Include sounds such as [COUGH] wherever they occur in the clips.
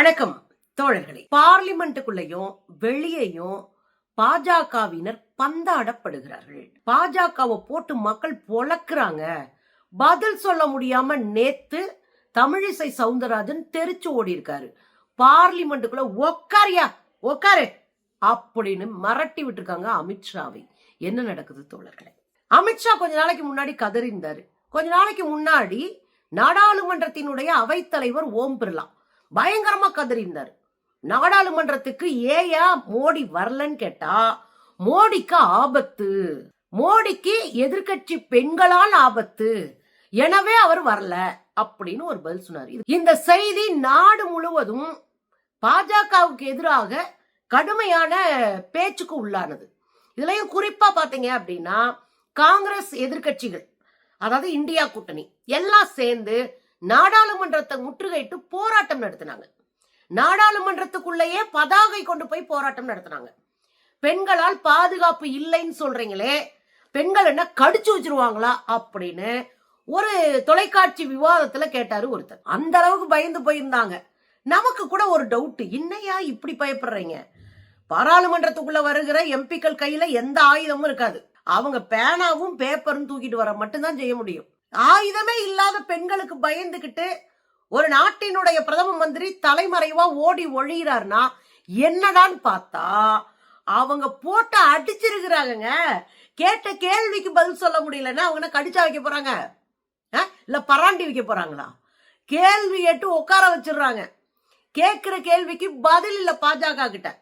வணக்கம் தோழர்களே. பார்லிமெண்ட்டுக்குள்ளேயும் வெளியேயும் பாஜகவினர் பந்தாடப்படுகிறார்கள். பாஜகவை போட்டு மக்கள் பொழக்கிறாங்க. பதில் சொல்ல முடியாம நேத்து தமிழிசை சவுந்தரராஜன் தெரிச்சு ஓடி இருக்காரு பார்லிமெண்ட்டுக்குள்ள உக்காரியா உக்காரு அப்படின்னு மிரட்டி விட்டுருக்காங்க அமித்ஷாவை என்ன நடக்குது தோழர்களே? அமித்ஷா கொஞ்ச நாளைக்கு முன்னாடி கதறிந்தாரு கொஞ்ச நாளைக்கு முன்னாடி நாடாளுமன்றத்தினுடைய அவைத்தலைவர் ஓம் பிர்லா. பயங்கரமா கதறிந்தார் நாடாளுமன்றத்துக்கு ஏயா மோடி வரலன்னு கேட்டா மோடிக்கு ஆபத்து மோடிக்கு எதிர்க்கட்சி பெண்களால் ஆபத்து எனவே அவர் வரல அப்படின்னு ஒரு பதில் சொன்னார். இந்த செய்தி நாடு முழுவதும் பாஜகவுக்கு எதிராக கடுமையான பேச்சுக்கு உள்ளானது. இதுலயும் குறிப்பா பாத்தீங்க அப்படின்னா காங்கிரஸ் எதிர்கட்சிகள் அதாவது இந்தியா கூட்டணி எல்லாம் சேர்ந்து நாடாளுமன்றத்தை முற்றுகையிட்டு போராட்டம் நடத்தினாங்க. நாடாளுமன்றத்துக்குள்ளேயே பதாகை கொண்டு போய் போராட்டம் நடத்தினாங்க. பெண்களால் பாதுகாப்பு இல்லைன்னு சொல்றீங்களே பெண்கள் என்ன கடிச்சு வச்சிருவாங்களா அப்படின்னு ஒரு தொலைக்காட்சி விவாதத்துல கேட்டாரு ஒருத்தர். அந்த அளவுக்கு பயந்து போயிருந்தாங்க. நமக்கு கூட ஒரு டவுட் என்னையா இப்படி பயப்படுறீங்க? பாராளுமன்றத்துக்குள்ள வருகிற எம்பிக்கள் கையில எந்த ஆயுதமும் இருக்காது. அவங்க பேனாவும் பேப்பரும் தூக்கிட்டு வர மட்டும்தான் செய்ய முடியும். ஆயுதமே இல்லாத பெண்களுக்கு பயந்துகிட்டு ஒரு நாட்டினுடைய பிரதம மந்திரி தலைமறைவா ஓடி ஒழிகிறார்னா என்னடான்னு பார்த்தா அவங்க போட்டு அடிச்சிருக்கிறாங்கங்க. கேட்ட கேள்விக்கு பதில் சொல்ல முடியலன்னா அவங்க என்ன கடிச்சா வைக்க போறாங்க? ஆ? இல்ல பராண்டி வைக்க போறாங்களா? கேள்வி கேட்டு உட்கார வச்சிடுறாங்க. கேட்கிற கேள்விக்கு பதில் இல்ல பாஜக கிட்ட.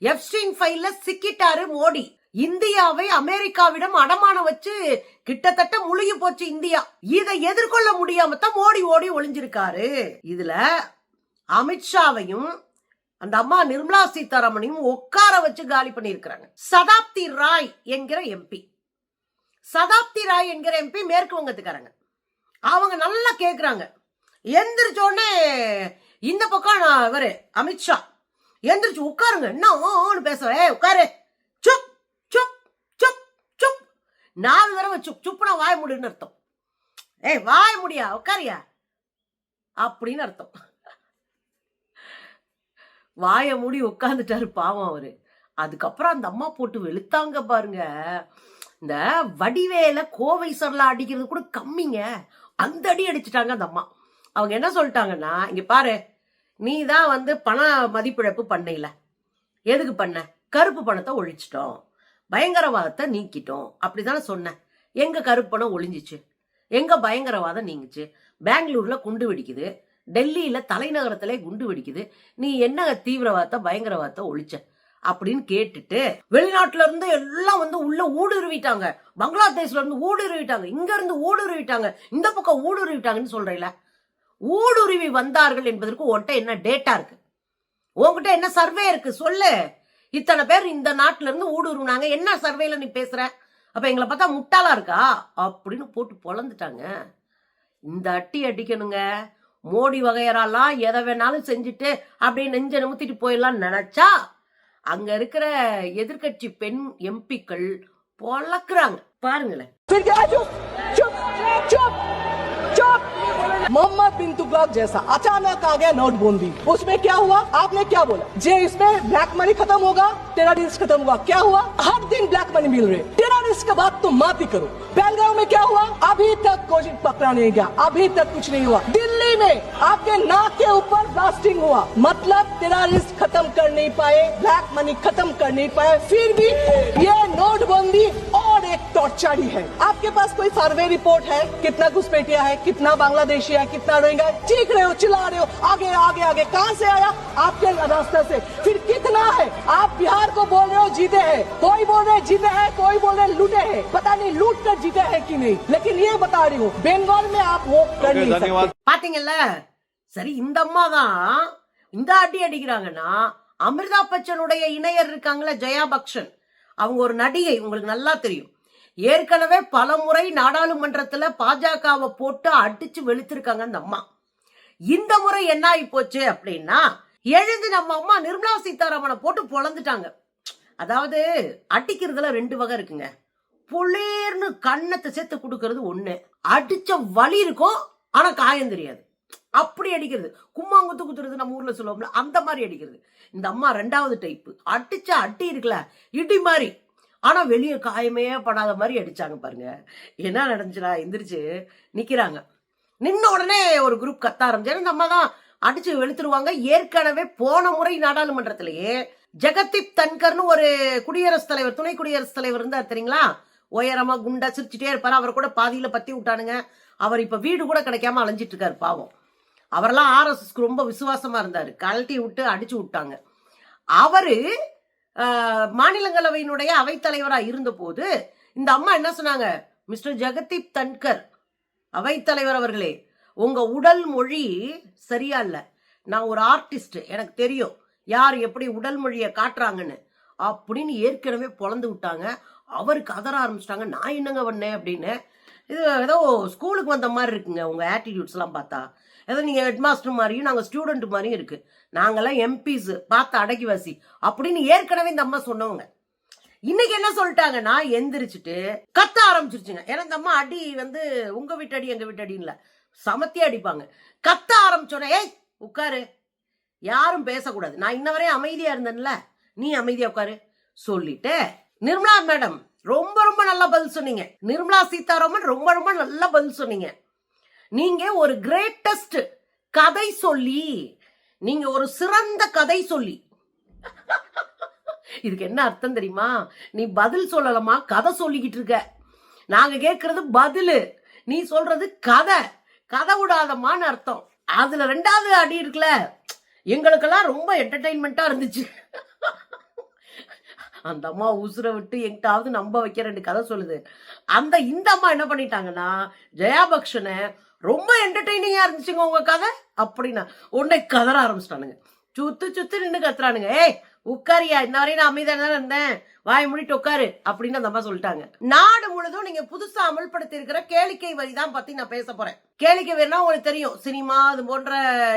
எஃப்ஸ்டிங் ஃபைல்ல சிக்கிட்டாரு மோடி. இந்தியாவை அமெரிக்காவிடம் அடமானம் வச்சு கிட்டத்தட்ட முழுகி போச்சு இந்தியா. இதை எதிர்கொள்ள முடியாம தான் ஓடி ஓடி ஒளிஞ்சிருக்காரு. இதுல அமித்ஷாவையும் அந்த அம்மா நிர்மலா சீதாராமனையும் உட்கார வச்சு காலி பண்ணியிருக்கிறாங்க. சதாப்தி ராய் என்கிற எம்பி. சதாப்தி ராய் என்கிற எம்பி மேற்கு வங்கத்துக்காரங்க. அவங்க நல்லா கேட்குறாங்க எந்திரிச்சோடனே இந்த பக்கம் நான் இவரு அமித்ஷா எந்திரிச்சு உட்காருங்க. என்ன பேசுறேன் உட்காரு சுப் சுப் சுப் சுப் நாலு தடவை சுப் சுப்புனா வாய முடின்னு அர்த்தம். ஏய் வாய முடியா உட்காரியா அப்படின்னு அர்த்தம். வாய மூடி உட்காந்துட்டாரு பாவம் அவரு. அதுக்கப்புறம் அந்த அம்மா போட்டு வெளுத்தாங்க பாருங்க. இந்த வடிவேல கோவை சரலா அடிக்கிறது கூட கம்மிங்க. அந்த அடி அடிச்சிட்டாங்க அந்த அம்மா. அவங்க என்ன சொல்லிட்டாங்கன்னா இங்க பாரு நீ தான் வந்து பண மதிப்பிழப்பு பண்ணையில. எதுக்கு பண்ண? கருப்பு பணத்தை ஒழிச்சிட்டோம். பயங்கரவாதத்தை நீக்கிட்டோம். அப்படிதானே சொன்னேன். எங்க கருப்பணம் ஒளிஞ்சிச்சு? எங்க பயங்கரவாதம் நீங்கிச்சு? பெங்களூர்ல குண்டு வெடிக்குது. டெல்லியில தலைநகரத்திலே குண்டு வெடிக்குது. நீ என்ன தீவிரவாதத்தை பயங்கரவாதத்தை ஒழிச்ச? அப்படின்னு கேட்டுட்டு வெளிநாட்டுல இருந்து எல்லாம் வந்து உள்ள ஊடுருவிட்டாங்க. பங்களாதேஷ்ல இருந்து ஊடுருவிட்டாங்க. இங்க இருந்து ஊடுருவிட்டாங்க. இந்த பக்கம் ஊடுருவிட்டாங்கன்னு சொல்றீங்களா ஊடுருவி வந்தார்கள் என்பதற்கு உன்கிட்ட என்ன டேட்டா இருக்கு? உன்கிட்ட என்ன சர்வே இருக்கு? சொல்லு. இத்தனை பேர் இந்த நாட்டுல இருந்து ஊடுருவினாங்க என்ன சர்வேல நீ பேசுற? அப்ப எங்களை பார்த்தா முட்டாளா இருக்கா? அப்படின்னு போட்டு பொழந்துட்டாங்க. இந்த அட்டி அடிக்கணுங்க. மோடி வகையறாலாம் எதை வேணாலும் செஞ்சுட்டு அப்படியே நெஞ்ச நிமித்திட்டு போயிடலாம்னு நினைச்சா அங்க இருக்கிற எதிர்க்கட்சி பெண் எம்பிக்கள் பொழக்குறாங்க. பாருங்களேன். मोहम्मद बिन तुगलक जैसा अचानक आ गया नोटबंदी। उसमें क्या हुआ? आपने क्या बोला? जे इसमें ब्लैक मनी खत्म होगा टेररिस्ट खत्म हुआ। क्या हुआ? हर दिन ब्लैक मनी मिल रहे। टेररिस्ट के बाद तुम मात ही करो। पहलगांव में क्या हुआ? अभी तक कोई पकड़ा नहीं गया। अभी तक कुछ नहीं हुआ। दिल्ली में आपके नाक के ऊपर ब्लास्टिंग हुआ। मतलब टेररिस्ट खत्म कर नहीं पाए ब्लैक मनी खत्म कर नहीं पाए। फिर भी ये नोटबंदी और एक टॉर्चरी है आपके पास कोई सर्वे रिपोर्ट है कितना घुसपैठिया है कितना बांग्लादेशी है कितना रोहिंगा है चीख रहे हो चिल्ला रहे हो आगे आगे आगे कहाँ से आया आपके रास्ते से फिर कितना है आप बिहार को बोल रहे हो जीते हैं कोई बोल रहे जीते हैं कोई बोल रहे लूटे हैं पता नहीं लूट कर जीते हैं कि नहीं लेकिन ये बता रही हूँ बंगाल में आप वो कर ओके, नहीं धन्यवाद। सकते பாத்தீங்கல்ல சரி இந்த அம்மா தான் இந்த அடி அடிக்கிறாங்கன்னா அமிர்தா பச்சனுடைய இணையர் இருக்காங்களே ஜெயா பக்ஷன் அவங்க ஒரு நடிகை உங்களுக்கு நல்லா தெரியும் ஏற்கனவே பல முறை நாடாளுமன்றத்தில் பாஜகவை போட்டு அடிச்சு வெளுத்திருக்காங்க அந்த அம்மா. இந்த முறை என்ன ஆகி போச்சு அப்படின்னா எழுந்து நம்ம அம்மா நிர்மலா சீதாராமனை போட்டு பொழந்துட்டாங்க. அதாவது அடிக்கிறதுல ரெண்டு வகை இருக்குங்க. புளேர்னு கண்ணத்தை சேர்த்து கொடுக்கறது ஒண்ணு. அடிச்ச வலி இருக்கும் ஆனா காயம் தெரியாது. அப்படி அடிக்கிறது. கும்மாங்குத்து குத்துறது நம்ம ஊர்ல சொல்லுவோம்ல அந்த மாதிரி அடிக்கிறது. இந்த அம்மா ரெண்டாவது டைப்பு அடிச்ச அடி இருக்குல்ல இடி மாதிரி. ஆனால் வெளியே காயமே படாத மாதிரி அடித்தாங்க பாருங்க. என்ன நடந்துச்சுடா எந்திரிச்சு நிற்கிறாங்க நின்ன உடனே ஒரு குரூப் கத்த ஆரம்பிச்சு இந்த அம்மா தான் அடிச்சு வெளுத்துருவாங்க. ஏற்கனவே போன முறை நாடாளுமன்றத்திலேயே ஜெகதீப் தன்கர்னு ஒரு குடியரசுத் தலைவர் துணை குடியரசுத் தலைவர் இருந்தார் தெரியுங்களா? உயரமா குண்டா சிரிச்சுட்டே இருப்பாரு. அவர் கூட பாதியில பத்தி விட்டானுங்க. அவர் இப்ப வீடு கூட கிடைக்காம அலைஞ்சிட்டு இருக்காரு பாவம். அவரெல்லாம் ஆர்எஸ்எஸ்க்கு ரொம்ப விசுவாசமா இருந்தாரு. கழட்டி விட்டு அடிச்சு விட்டாங்க. அவரு மாநிலங்களவையினுடைய அவைத்தலைவராக இருந்தபோது இந்த அம்மா என்ன சொன்னாங்க? மிஸ்டர் ஜெகதீப் தன்கர் அவைத்தலைவர் அவர்களே உங்க உடல் மொழி சரியா இல்லை. நான் ஒரு ஆர்டிஸ்ட் எனக்கு தெரியும் யார் எப்படி உடல் மொழியை காட்டுறாங்கன்னு. அப்படின்னு ஏற்கனவே பொழந்து விட்டாங்க. அவருக்கு அதர ஆரம்பிச்சிட்டாங்க. நான் என்னங்க பண்ணேன் அப்படின்னு. இது ஏதோ ஸ்கூலுக்கு வந்த மாதிரி இருக்குங்க உங்கள் ஆட்டிடியூட்ஸ்லாம் பார்த்தா. ஏதோ நீங்கள் ஹெட் மாஸ்டர் மாதிரியும் நாங்கள் ஸ்டூடெண்ட் மாதிரியும் இருக்குது நாங்களாம் எம்பிஸு பார்த்து அடக்கி வாசி. அப்படின்னு ஏற்கனவே இந்த அம்மா சொன்னவங்க. இன்னைக்கு என்ன சொல்லிட்டாங்கன்னா எந்திரிச்சிட்டு கத்த ஆரம்பிச்சிருச்சுங்க. ஏன்னா இந்த அம்மா அடி வந்து உங்க வீட்டு அடி எங்க வீட்டு அடின்னு இல்ல அடிப்பாங்க. கத்த ஆரம்பிச்சோன்னே ஏய் உட்காரு. யாரும் பேசக்கூடாது. நான் இன்ன வரையும் அமைதியா இருந்தேன்ல. நீ அமைதியா உட்காரு. சொல்லிட்டு நிர்மலா மேடம் ரொம்ப ரொம்ப நல்லா பதில் சொன்னீங்க. நிர்மலா சீதாராமன் ரொம்ப ரொம்ப நல்லா பதில் சொன்னீங்க. நீங்க ஒரு கிரேட்டஸ்ட் கதை சொல்லி நீங்க ஒரு சிறந்த கதை சொல்லி. [LAUGHS] இதுக்கு என்ன அர்த்தம் தெரியுமா? நீ பதில் சொல்லலமா கதை சொல்லிக்கிட்டு இருக்க. நாங்க கேட்கறது பதிலு. நீ சொல்றது கதை. கதை விடாதமான்னு அர்த்தம். அதுல ரெண்டாவது அடி இருக்குல்ல எங்களுக்கெல்லாம் ரொம்ப என்டர்டைன்மெண்ட்டா இருந்துச்சு. [LAUGHS] அந்த அம்மா உசுரை விட்டு எங்கிட்டாவது நம்ப வைக்க ரெண்டு கதை சொல்லுது. அந்த இந்த அம்மா என்ன பண்ணிட்டாங்கன்னா ஜெயாபக்ஷனை ரொம்ப என்டர்டைனிங்கா இருந்துச்சுங்க உங்க கதை. அப்படின்னா உடனே கதற ஆரம்பிச்சிட்டானுங்க. சுத்து சுத்து நின்று கத்துறானுங்க. ஏய் உட்காரியா? இன்ன வரையும் நான் அமைதியா தானே இருந்தேன். வாய் முடிட்டு உட்காரு அப்படின்னு அந்த அம்மா சொல்லிட்டாங்க. நாடு முழுதும் நீங்க புதுசா அமல்படுத்தி இருக்கிற கேளிக்கை வரி தான் பத்தி நான் பேச போறேன். கேளிக்கை வரினா உங்களுக்கு தெரியும். சினிமா அது போன்ற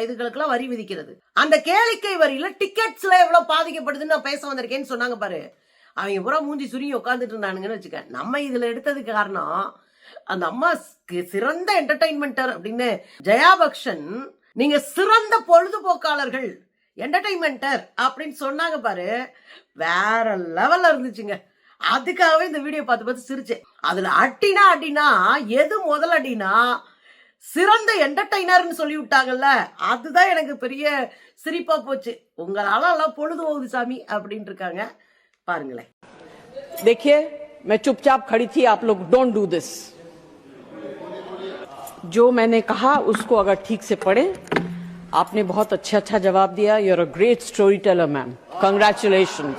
இதுகளுக்கெல்லாம் வரி விதிக்கிறது. அந்த கேளிக்கை வரியில டிக்கெட்ஸ்ல எவ்வளவு பாதிக்கப்படுதுன்னு நான் பேச வந்திருக்கேன்னு சொன்னாங்க பாரு. அவங்க பூரா மூஞ்சி சுருங்கி உட்காந்துட்டு இருந்தானுங்கன்னு வச்சுக்க. நம்ம இதுல எடுத்ததுக்கு காரணம் அந்த அம்மா சி- சிறந்த என்டர்டைன்மெண்டர் அப்படின்னு ஜெயாபக்ஷன் நீங்க சிறந்த பொழுதுபோக்காளர்கள் என்டர்டைன்மெண்டர் அப்படின்னு சொன்னாங்க பாரு வேற லெவல்ல இருந்துச்சுங்க அதுக்காகவே இந்த வீடியோ பார்த்து பார்த்து சிரிச்சேன் அதுல அட்டினா அடினா எது முதல் அடினா சிறந்த என்டர்டைனர்னு சொல்லி விட்டாங்கல்ல அதுதான் எனக்கு பெரிய சிரிப்பா போச்சு உங்களால எல்லாம் பொழுது போகுது சாமி அப்படின்னு இருக்காங்க பாருங்களேன் देखिए मैं चुपचाप खड़ी थी आप लोग डोंट डू दिस जो मैंने कहा उसको अगर ठीक से पढ़े आपने बहुत अच्छा अच्छा जवाब दिया you are a great storyteller ma'am congratulation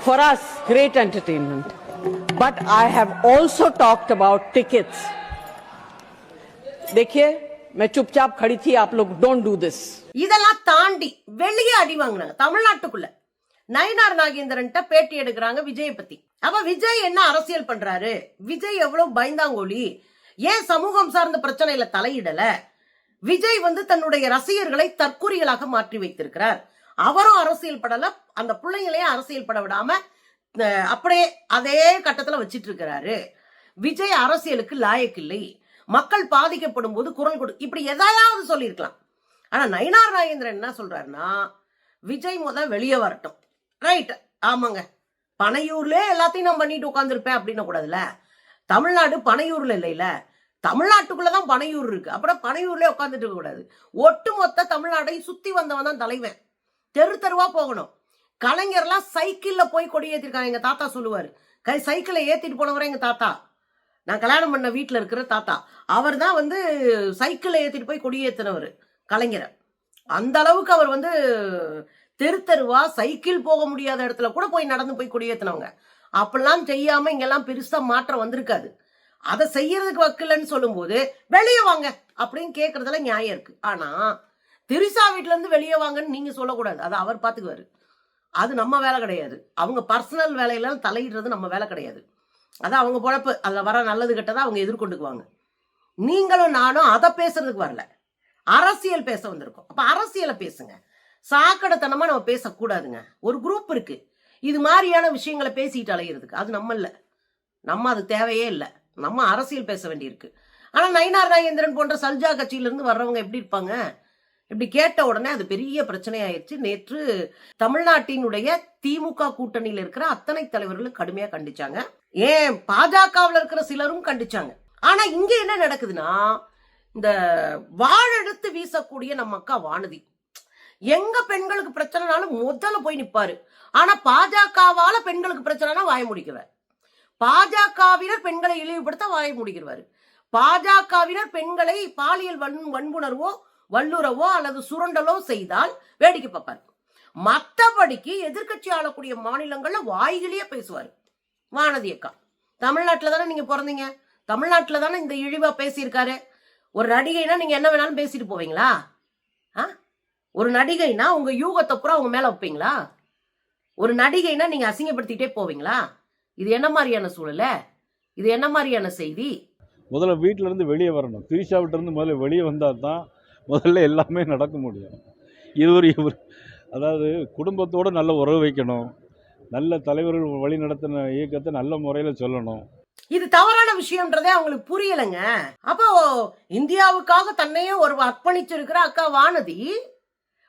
for us great entertainment but I have also talked about tickets देखिए मैं चुपचाप खड़ी थी आप लोग डोंट डू दिस இதெல்லாம் தாண்டி வெளியே அடி வாங்கினாங்க தமிழ்நாட்டுக்குள்ள நயினார் நாகேந்திரன்ட்ட பேட்டி எடுக்கிறாங்க விஜயை பத்தி அப்ப விஜய் என்ன அரசியல் பண்றாரு? விஜய் எவ்வளவு பயந்தாங்கோலி ஏன் சமூகம் சார்ந்த பிரச்சனையில தலையிடல? விஜய் வந்து தன்னுடைய ரசிகர்களை தற்கூறிகளாக மாற்றி வைத்திருக்கிறார். அவரும் அரசியல் படல அந்த பிள்ளைங்களையும் அரசியல் பட விடாம அப்படியே அதே கட்டத்துல வச்சிட்டு இருக்கிறாரு விஜய் அரசியலுக்கு லாயக்கில்லை மக்கள் பாதிக்கப்படும் போது குரல் கொடு இப்படி எதையாவது சொல்லியிருக்கலாம். ஆனா நயினார் நாகேந்திரன் என்ன சொல்றாருன்னா விஜய் முத வெளியே வரட்டும். ரைட் ஆமாங்க. பனையூர்ல எல்லாத்தையும் நான் பண்ணிட்டு உட்காந்துருப்பேன் அப்படின்னு கூடாதுல்ல? தமிழ்நாடு பனையூர்ல இல்லைல்ல தமிழ்நாட்டுக்குள்ளதான் பனையூர் இருக்கு. அப்புறம் பனையூர்லேயே உட்காந்துட்டு இருக்க கூடாது. ஒட்டுமொத்த தமிழ்நாட்டையும் சுத்தி வந்தவன் தான் தலைவன். தெரு தெருவா போகணும். கலைஞர்லாம் சைக்கிள்ல போய் கொடி ஏத்திருக்காங்க. எங்க தாத்தா சொல்லுவாரு. கை சைக்கிளை ஏத்திட்டு போனவரே எங்க தாத்தா. நான் கல்யாணம் பண்ண வீட்டில் இருக்கிற தாத்தா. அவர் தான் வந்து சைக்கிளை ஏற்றிட்டு போய் கொடி கலைஞரை. அந்த அளவுக்கு அவர் வந்து தெரு தெருவா சைக்கிள் போக முடியாத இடத்துல கூட போய் நடந்து போய் குடியேற்றினவங்க அப்படிலாம் செய்யாம இங்கெல்லாம் பெருசா மாற்றம் வந்திருக்காது. அதை செய்யறதுக்கு வக்கில்லன்னு சொல்லும்போது வெளியே வாங்க அப்படின்னு கேட்கறதுல நியாயம் இருக்கு. ஆனா திரிசா வீட்ல இருந்து வெளியே வாங்கன்னு நீங்க சொல்லக்கூடாது. அதை அவர் பாத்துக்குவாரு. அது நம்ம வேலை கிடையாது. அவங்க பர்சனல் வேலையெல்லாம் தலையிடுறது நம்ம வேலை கிடையாது. அது அவங்க பொழப்பு. அதில் வர நல்லது கெட்டதை அவங்க எதிர்கொண்டுக்குவாங்க. நீங்களும் நானும் அதை பேசுறதுக்கு வரல. அரசியல் பேச வந்திருக்கோம். அப்ப அரசியலை பேசுங்க. சாக்கடைத்தனமா நம்ம பேசக்கூடாதுங்க. ஒரு குரூப் இருக்கு. இது மாதிரியான விஷயங்களை பேசிட்டு அலையிறதுக்கு. அது நம்ம இல்லை. நம்ம அது தேவையே இல்லை. நம்ம அரசியல் பேச வேண்டியிருக்கு. ஆனால் நயினார் நாகேந்திரன் போன்ற சல்ஜா கட்சியிலேருந்து வர்றவங்க எப்படி இருப்பாங்க? இப்படி கேட்ட உடனே அது பெரிய பிரச்சனையாயிருச்சு. நேற்று தமிழ்நாட்டினுடைய திமுக கூட்டணியில் இருக்கிற அத்தனை தலைவர்களும் கடுமையா கண்டிச்சாங்க. ஏன்? பாஜகவில் இருக்கிற சிலரும் கண்டிச்சாங்க. ஆனா இங்க என்ன நடக்குதுன்னா இந்த வாழெடுத்து வீசக்கூடிய நம்ம அக்கா வானதி. எங்க பெண்களுக்கு பிரச்சனைனாலும் முதல்ல போய் நிப்பாரு. ஆனா பாஜகவால பெண்களுக்கு பிரச்சனைனா வாய முடிக்கிறார் பாஜகவினர் பெண்களை இழிவுபடுத்த வாய முடிக்கிறார் பாஜகவினர் பெண்களை பாலியல் வன் வன்புணர்வோ வல்லுறவோ அல்லது சுரண்டலோ செய்தால் வேடிக்கை பார்ப்பார். மத்தபடிக்கு எதிர்க்கட்சி ஆளக்கூடிய மாநிலங்கள்ல வாய்கிலேயே பேசுவார். வானதி அக்கா. தமிழ்நாட்டில் தானே நீங்க பிறந்தீங்க? தமிழ்நாட்டில் தானே இந்த இழிவா பேசியிருக்காரு? ஒரு நடிகைனா நீங்க என்ன வேணாலும் பேசிட்டு போவீங்களா? ஒரு நடிகைனா உங்க யூகத்தை பூரா உங்க மேல வைப்பீங்களா? ஒரு நடிகைனா நீங்க அசிங்கப்படுத்திட்டே போவீங்களா? இது என்ன மாதிரியான சூழல? இது என்ன மாதிரியான செய்தி? முதல்ல வீட்டில இருந்து வெளியே வரணும். திரிஷாவிட்ட இருந்து முதல்ல வெளியே வந்தால் தான் முதல்ல எல்லாமே நடக்க முடியும். இது ஒரு அதாவது குடும்பத்தோடு நல்ல உறவு வைக்கணும். நல்ல தலைவர்கள் வழி நடத்தின இயக்கத்தை நல்ல முறையில் சொல்லணும். இது தவறான விஷயம்ன்றதே அவங்களுக்கு புரியலைங்க. அப்போ இந்தியாவுக்காக தன்னையே ஒரு அர்ப்பணிச்சிருக்கிற அக்கா வானதி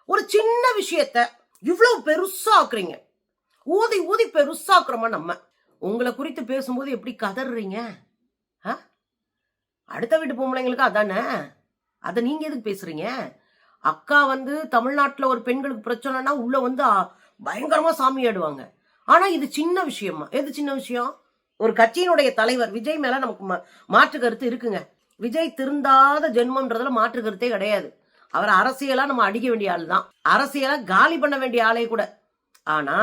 ஒரு சின்ன விஷயத்த இவ்வளவு பெருசா ஆக்குறீங்க. ஊதி ஊதி பெருசாக்குறோமா நம்ம? உங்களை குறித்து பேசும்போது எப்படி கதறீங்க? ஆ? அடுத்த வீட்டு பொம்பளைங்களுக்கு அதானே? அதை நீங்க எதுக்கு பேசுறீங்க? அக்கா வந்து தமிழ்நாட்டில் ஒரு பெண்களுக்கு பிரச்சனைனா உள்ள வந்து பயங்கரமாக பயங்கரமா சாமி ஆடுவாங்க ஆனா இது சின்ன விஷயமா? எது சின்ன விஷயம்? ஒரு கட்சியினுடைய தலைவர் விஜய் மேல நமக்கு மாற்று கருத்து இருக்குங்க. விஜய் திருந்தாத ஜென்மன்றதுல மாற்று கருத்தே கிடையாது. அவர் அரசியலா நம்ம அடிக்க வேண்டிய ஆள் தான். அரசியலா காலி பண்ண வேண்டிய ஆளே கூட. ஆனா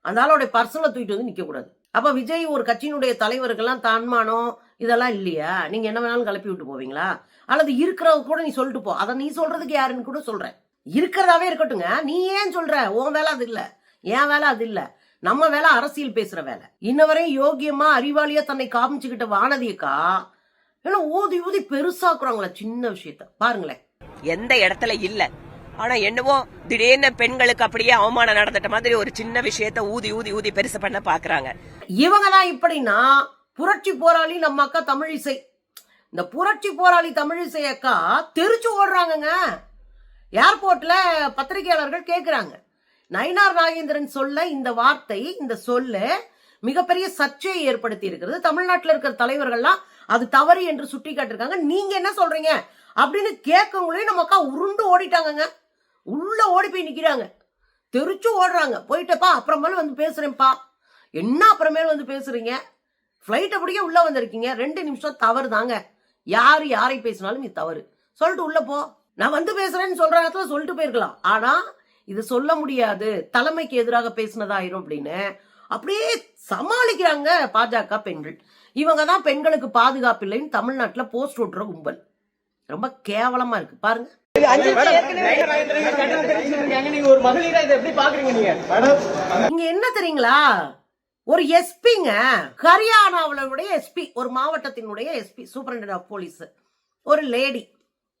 அந்த ஆளோடைய பர்சனலை தூக்கிட்டு வந்து நிக்க கூடாது. அப்ப விஜய் ஒரு கட்சியினுடைய தலைவருக்கெல்லாம் தான்மானம் இதெல்லாம் இல்லையா? நீங்க என்ன வேணாலும் கிளப்பி விட்டு போவீங்களா? அல்லது இருக்கிறவங்க கூட நீ சொல்லிட்டு போ. அதை நீ சொல்றதுக்கு யாருன்னு கூட சொல்றேன். இருக்கிறதாவே இருக்கட்டுங்க. நீ ஏன் சொல்ற? உன் வேலை அது இல்ல. என் வேலை அது இல்ல. நம்ம வேலை அரசியல் பேசுற வேலை. இன்ன வரையும் யோகியமா அறிவாளியா தன்னை காமிச்சுக்கிட்ட வானதியக்கா? ஏன்னா ஊதி ஊதி பெருசாக்குறாங்களே சின்ன விஷயத்த. பாருங்களேன். எந்த இடத்துல இல்ல. ஆனா என்னவோ திடீர்னு பெண்களுக்கு அப்படியே அவமானம் நடந்துட்ட மாதிரி ஒரு சின்ன விஷயத்த ஊதி ஊதி ஊதி பெருசு பண்ண பாக்குறாங்க. இவங்க இப்படின்னா புரட்சி போராளி நம்ம அக்கா தமிழிசை இந்த புரட்சி போராளி தமிழிசை அக்கா தெரிச்சு ஓடுறாங்கங்க. ஏர்போர்ட்ல பத்திரிகையாளர்கள் கேக்குறாங்க. நயினார் நாகேந்திரன் சொல்ல இந்த வார்த்தை இந்த சொல்லு மிகப்பெரிய சர்ச்சையை ஏற்படுத்தி இருக்கிறது. தமிழ்நாட்டில் இருக்கிற தலைவர்கள்லாம் அது தவறு என்று சுட்டி காட்டிருக்காங்க நீங்க என்ன சொல்றீங்க? அப்படின்னு கேட்கவங்களையும் நம்ம அக்கா உருண்டு ஓடிட்டாங்கங்க. உள்ள ஓடி போய் நிற்கிறாங்க தெரிச்சு ஓடுறாங்க. போயிட்டப்பா அப்புறமேல வந்து பேசுறேன்ப்பா. என்ன அப்புறமேல வந்து பேசுறீங்க? ஃப்ளைட்டை பிடிக்க உள்ள வந்திருக்கீங்க. ரெண்டு நிமிஷம் தவறு தாங்க. யார் யாரை பேசினாலும் இது தவறு. சொல்லிட்டு உள்ள போ. நான் வந்து பேசுறேன்னு சொல்ற இடத்துல சொல்லிட்டு போயிருக்கலாம். ஆனா இது சொல்ல முடியாது. தலைமைக்கு எதிராக பேசினதாயிரும் அப்படின்னு. அப்படியே சமாளிக்கிறாங்க பாஜக பெண்கள். இவங்க தான் பெண்களுக்கு பாதுகாப்பு இல்லைன்னு தமிழ்நாட்டில் போஸ்ட் ஓட்டுற கும்பல். ரொம்ப கேவலமா இருக்கு. பாருங்க. நீங்க ஒரு மகளிரா இதை எப்படி பாக்குறீங்க நீங்க? இங்க என்ன தெரியுங்களா? ஒரு எஸ்பிங்க ஹரியானாவுடைய எஸ்பி ஒரு மாவட்டத்தினுடைய எஸ்பி சூப்பரண்ட் ஆஃப் போலீஸ் ஒரு லேடி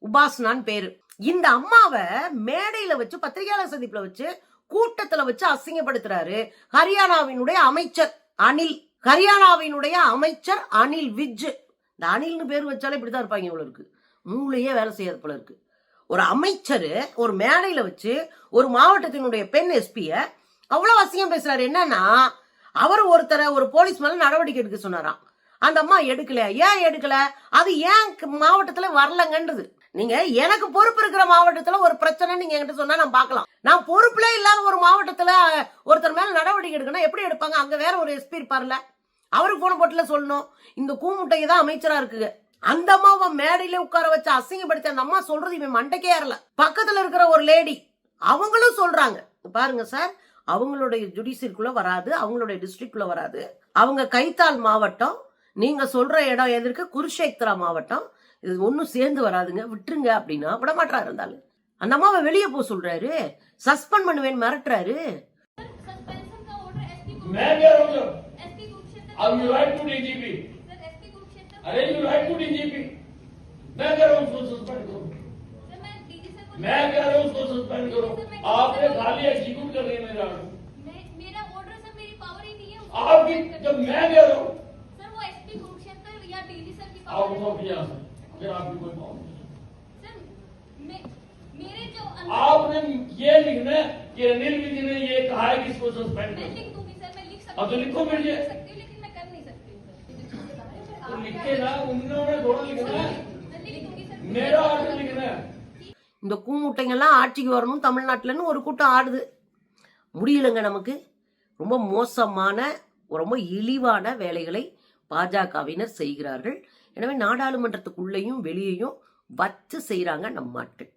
உபாஸ்னான் பேரு. இந்த அம்மாவை மேடையில வச்சு பத்திரிகையாளர் சந்திப்புல வச்சு கூட்டத்துல வச்சு அசிங்கப்படுத்துறாரு ஹரியானாவினுடைய அமைச்சர் அனில் ஹரியானாவினுடைய அமைச்சர் அனில் விஜ். இந்த அனில்னு பேர் வச்சாலே இப்படிதான் இருப்பாங்க இவ்வளவு இருக்கு மூளையே வேலை செய்யறது போல இருக்கு. ஒரு அமைச்சர் ஒரு மேடையில் வச்சு ஒரு மாவட்டத்தினுடைய பெண் எஸ்பியை அவ்வளோ அசிங்கம் பேசுறாரு. என்னன்னா அவர் ஒருத்தரை ஒரு போலீஸ் மேலே நடவடிக்கை எடுக்க சொன்னாராம். அந்த அம்மா எடுக்கல. ஏன் எடுக்கல? அது ஏன் மாவட்டத்தில் வரலங்கன்றது. நீங்க எனக்கு பொறுப்பு இருக்கிற மாவட்டத்துல ஒரு பிரச்சனை நீங்க என்கிட்ட சொன்னா நான் பார்க்கலாம் நான் பொறுப்புல இல்லாத ஒரு மாவட்டத்துல ஒருத்தர் மேல நடவடிக்கை எடுக்கணும் எப்படி எடுப்பாங்க? அங்க வேற ஒரு எஸ்பி இருப்பார்ல. அவருக்கு போன போட்டுல சொல்லணும். இந்த கூமுட்டையை தான் அமைச்சரா இருக்குங்க. அந்த அம்மாவை மேடையில உட்கார வச்சு அசிங்கப்படுத்தி அந்த அம்மா சொல்றது இவன் மண்டைக்கே ஏறல பக்கத்துல இருக்கிற ஒரு லேடி அவங்களும் சொல்றாங்க பாருங்க சார் அவங்களுடைய ஜுடிஷியருக்குள்ள வராது அவங்களுடைய டிஸ்ட்ரிக்ட்குள்ள வராது அவங்க கைத்தால் மாவட்டம் நீங்க சொல்ற இடம் எதற்கு குருஷேத்ரா மாவட்டம் இது ஒன்றும் சேர்ந்து வராதுங்க விட்டுருங்க அப்படின்னா விட மாட்டாரு இருந்தாலும் அந்த அம்மாவை வெளியே போக சொல்றாரு சஸ்பெண்ட் பண்ணுவேன்னு மிரட்டுறாரு सस्पेंशन का ऑर्डर एसपी को मैं कह रहा हूँ एसपी कुरुक्षेत्र अब you write to DGP sir SP Kurukshetra अरे यू राइट टू डीजीपी मैं कह रहा हूँ उसको सस्पेंड करो। मैं डीजी सर को मैं कह रहा हूँ उसको सस्पेंड करो। आपने खाली एग्जीक्यूट कर रही है मेरा। order। मैं मेरा ऑर्डर सर मेरी पावर ही नहीं है। आपकी जब मैं कह रहा हूँ। सर वो एसपी कुरुक्षेत्र या डीजी सर की आओ पावर उठो यहाँ से फिर आपकी कोई पावर नहीं सर मेरे जो आपने ये लिखना है कि अनिल विधि ने ये कहा है कि इसको सस्पेंड मैं कर। लिख दूँगी सर मैं लिख सकती हाँ, तो लिखो फिर ये। இந்த கூமுட்டைங்கெல்லாம் ஆட்சிக்கு வரணும் தமிழ்நாட்டிலன்னு ஒரு கூட்டம் ஆடுது. முடியலங்க நமக்கு. ரொம்ப மோசமான ரொம்ப இழிவான வேலைகளை பாஜகவினர் செய்கிறார்கள். எனவே நாடாளுமன்றத்துக்குள்ளேயும் வெளியையும் வச்சு செய்கிறாங்க நம்ம ஆட்கள்.